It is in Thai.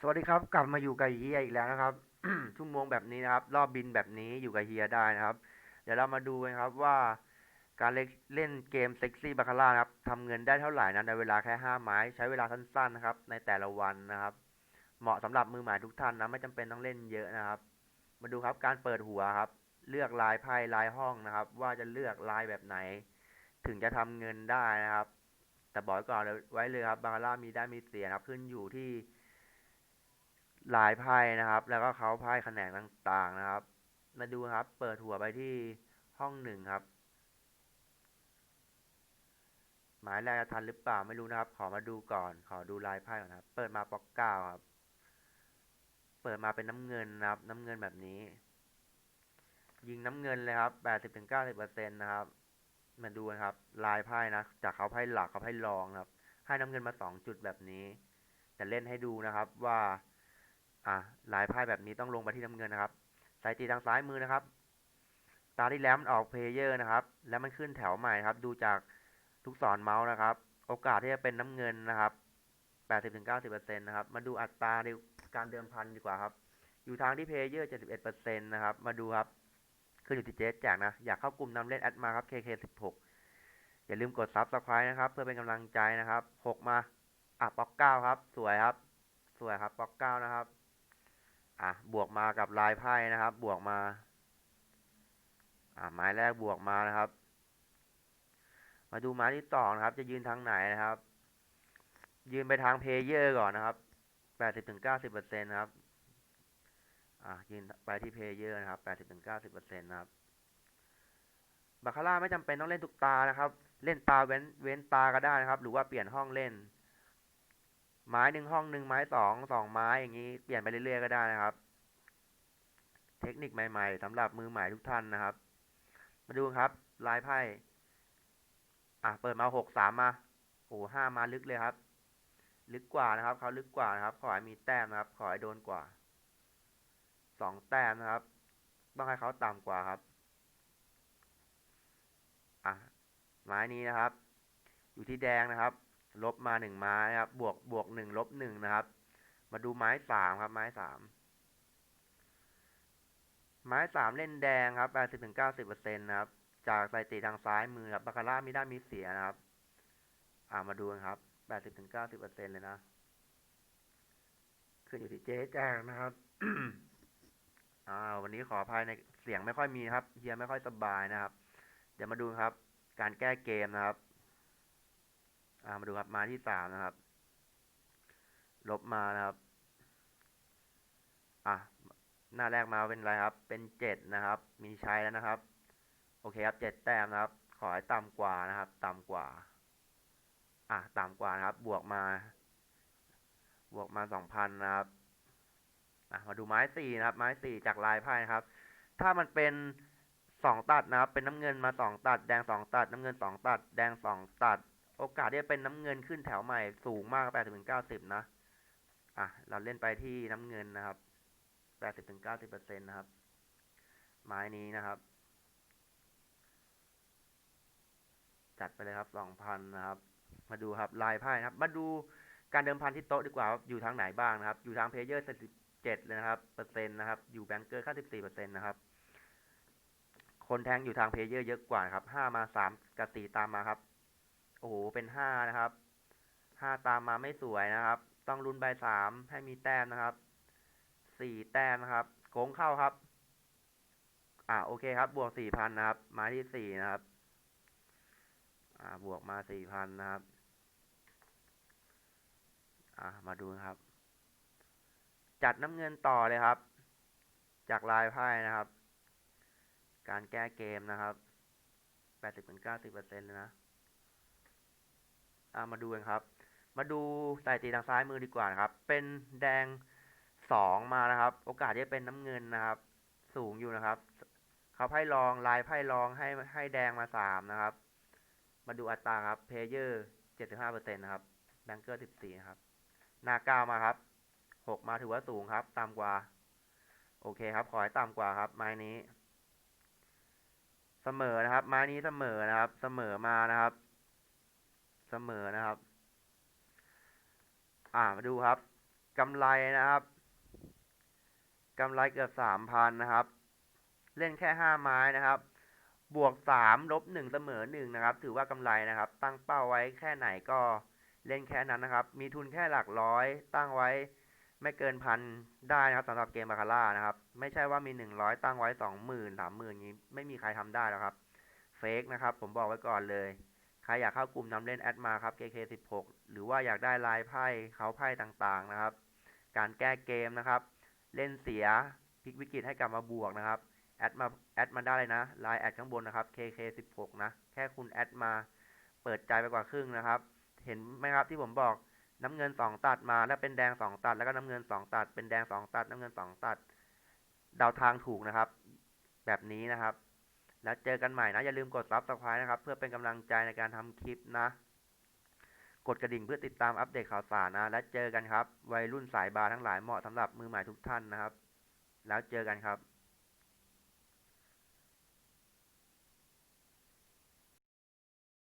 สวัสดีครับ กลับมาอยู่กับเฮียอีกแล้วนะครับ ชั่วโมงแบบนี้นะครับ รอบบินแบบนี้อยู่กับเฮียได้นะครับ เดี๋ยวเรามาดูกันครับว่าการเล่นเล่นเกมเซ็กซี่บาคาร่าครับทำเงินได้เท่าไหร่นะในเวลาแค่ห้าไม้ ใช้เวลาสั้นๆนะครับ ในแต่ละวันนะครับ เหมาะสำหรับมือใหม่ทุกท่านนะไม่จำเป็นต้องเล่นเยอะนะครับ มาดูครับการเปิดหัวครับ เลือกลายไพ่ลายห้องนะครับ ว่าจะเลือกลายแบบไหน ถึงจะทำเงินได้นะครับ แต่บอกก่อนไว้เลยครับบาคาร่ามีได้มีเสียนะครับขึ้นอยู่ที่ลายไพ่นะครับ แล้วก็เขาไพ่แขนงต่างๆนะครับ มาดูครับ เปิดหัวไปที่ห้องหนึ่งครับ หมายแรกจะทันหรือเปล่าไม่รู้นะครับ ขอมาดูก่อน ขอดูลายไพ่ก่อนะครับ เปิดมาปอกเก้าครับ เปิดมาเป็นน้ำเงินนะครับ น้ำเงินแบบนี้ ยิงน้ำเงินเลยครับแปดสิบถึงเก้าสิบเปอร์เซ็นต์นะครับ มาดูนะครับ ลายไพ่นะ จากเขาไพ่หลักเขาไพ่รองครับให้น้ำเงินมาสองจุดแบบนี้จะเล่นให้ดูนะครับว่า อะลายไพ่แบบนี้ต้องลงไปที่น้ำเงินนะครับสายตีทางซ้ายมือนะครับ ตาที่แล้วมันออกเพลเยอร์นะครับ แล้วมันขึ้นแถวใหม่ครับ ดูจากทุกศรเมาส์นะครับ โอกาสที่จะเป็นน้ำเงินนะครับ80-90%นะครับ มาดูอัตราในการเดิมพันดีกว่าครับ อยู่ทางที่เพลเยอร์ 71%นะครับ มาดูครับ ขึ้นอยู่ที่เจสแจกนะ อยากเข้ากลุ่มนำเล่นแอดมาครับ KK16 อย่าลืมกด Subscribe นะครับ เพื่อเป็นกำลังใจนะครับ 6 มาอะป๊อกเก้าครับ สวยครับ สวยครับป๊อกเก้านะครับอะบวกมากับลายไพ่นะครับ บวกมาอะไม้แรกบวกมานะครับ มาดูไม้ที่สองนะครับ จะยืนทางไหนนะครับ ยืนไปทางเพเยอร์ก่อนนะครับแปดสิบถึงเก้าสิบเปอร์เซ็นต์นะครับ อะยืนไปที่เพเยอร์นะครับแปดสิบถึงเก้าสิบเปอร์เซ็นต์นะครับบาคาร่าไม่จำเป็นต้องเล่นทุกตานะครับ เล่นตาเว้นเว้นตาก็ได้นะครับ หรือว่าเปลี่ยนห้องเล่น ไม้หนึ่งห้องหนึ่งไม้สองสองไม้อย่างนี้เปลี่ยนไปเรื่อยๆก็ได้นะครับ เทคนิคใหม่ ๆสำหรับมือใหม่ทุกท่านนะครับ มาดูครับ ลายไพ่อะเปิดมาหกสามมาโอ้ห้ามาลึกเลยครับ ลึกกว่านะครับเขาลึกกว่านะครับ ขอให้มีแต้มนะครับ ขอให้โดนกว่า สองแต้มนะครับ ต้องให้เขาต่ำกว่าครับ อะไม้นี้นะครับ อยู่ที่แดงนะครับ ลบมาหนึ่งไม้นะครับ บวกบวกหนึ่งลบหนึ่งนะครับ มาดูไม้สามครับ ไม้สามไม้สามเล่นแดงครับแปดสิบถึงเก้าสิบเปอร์เซ็นต์นะครับ จากสถิติทางซ้ายมือครับบาคาร่ามีได้มีเสียนะครับ อ่ามาดูกันครับแปดสิบถึงเก้าสิบเปอร์เซ็นต์เลยนะ ขึ้นอยู่ที่เจ๊แจ้งนะครับ อ่าวันนี้ขออภัยในเสียงไม่ค่อยมีครับเฮียไม่ค่อยสบายนะครับ เดี๋ยวมาดูครับ การแก้เกมนะครับ อ่ามาดูครับมาที่สามนะครับ ลบมานะครับ อะหน้าแรกมาเป็นอะไรครับ เป็นเจ็ดนะครับ มีใช้แล้วนะครับ โอเคครับเจ็ดแต้มนะครับ ขอให้ต่ำกว่านะครับ ต่ำกว่า อะต่ำกว่านะครับ บวกมา บวกมาสองพันนะครับ มาดูไม้สี่นะครับ ไม้สี่จากลายไพ่นะครับ ถ้ามันเป็นสองตัดนะครับ เป็นน้ำเงินมาสองตัด แดงสองตัด น้ำเงินสองตัด แดงสองตัด โอกาสที่จะเป็นน้ำเงินขึ้นแถวใหม่สูงมากแปดสิบถึงเก้าสิบนะ อะ เราเล่นไปที่น้ำเงินนะครับแปดสิบถึงเก้าสิบเปอร์เซ็นต์นะครับ ไม้นี้นะครับ จัดไปเลยครับสองพันนะครับ มาดูครับลายไพ่นะครับ มาดูการเดิมพันที่โต๊ะดีกว่าว่าอยู่ทางไหนบ้างนะครับ อยู่ทางเพลเยอร์ สิบเจ็ดเลยนะครับเปอร์เซ็นต์นะครับ อยู่แบงเกอร์ค่าสิบสี่เปอร์เซ็นต์นะครับ คนแทงอยู่ทางเพเยอร์เยอะกว่าครับห้ามาสามกับสี่ตามมาครับ โอ้โห เป็นห้านะครับห้าตามมาไม่สวยนะครับ ต้องลุ้นใบสามให้มีแต้มนะครับสี่แต้มนะครับ โค้งเข้าครับ อ่าโอเคครับ บวกสี่พันนะครับ มาที่สี่นะครับ อ่าบวกมาสี่พันนะครับ อ่ามาดูนะครับ จัดน้ำเงินต่อเลยครับ จากลายไพ่นะครับ การแก้เกมนะครับแปดสิบถึงเก้าสิบเปอร์เซ็นต์เลยนะอามาดูกันครับ มาดูสถิติทางซ้ายมือดีกว่านะครับ เป็นแดงสองมานะครับ โอกาสที่จะเป็นน้ำเงินนะครับ สูงอยู่นะครับเขาไพ่รองลายไพ่รองให้ให้แดงมาสามนะครับ มาดูอัตราครับเพลเยอร์เจ็ดสิบห้าเปอร์เซ็นต์นะครับแบงเกอร์สิบสี่ครับ นาเก้ามาครับ หกมาถือว่าสูงครับ ต่ำกว่า โอเคครับ ขอให้ต่ำกว่าครับ ไม้นี้ เสมอนะครับ ไม้นี้เสมอนะครับ เสมอมานะครับ เสมอนะครับ อ่ามาดูครับกำไรนะครับกำไรเกือบสามพันนะครับ เล่นแค่ห้าไม้นะครับ บวกสามลบหนึ่งเสมอหนึ่งนะครับ ถือว่ากำไรนะครับ ตั้งเป้าไว้แค่ไหนก็เล่นแค่นั้นนะครับ มีทุนแค่หลักร้อย ตั้งไว้ ไม่เกินพันได้นะครับสำหรับเกมบาคาร่านะครับ ไม่ใช่ว่ามีหนึ่งร้อยตั้งไว้สองหมื่นสามหมื่นนี้ไม่มีใครทำได้แล้วครับเฟกนะครับ ผมบอกไว้ก่อนเลย ใครอยากเข้ากลุ่มนำเล่นแอดมาครับ KK16 หรือว่าอยากได้ลายไพ่เขาไพ่ต่างๆนะครับ การแก้เกมนะครับ เล่นเสียพลิกวิกฤตให้กลับมาบวกนะครับแอดมาแอดมาได้เลยนะไลน์แอดข้างบนนะครับ KK16 นะแค่คุณแอดมาเปิดใจไปกว่าครึ่งนะครับ เห็นไหมครับที่ผมบอก น้ำเงินสองตัดมาแล้วเป็นแดงสองตัด แล้วก็น้ำเงินสองตัด เป็นแดงสองตัด น้ำเงินสองตัด เดาทางถูกนะครับ แบบนี้นะครับ แล้วเจอกันใหม่นะ อย่าลืมกดซับสไครต์นะครับ เพื่อเป็นกำลังใจในการทำคลิปนะ กดกระดิ่งเพื่อติดตามอัปเดตข่าวสารนะ และเจอกันครับ วัยรุ่นสายบาร์ทั้งหลายเหมาะสำหรับมือใหม่ทุกท่านนะครับ แล้วเจอกันครับ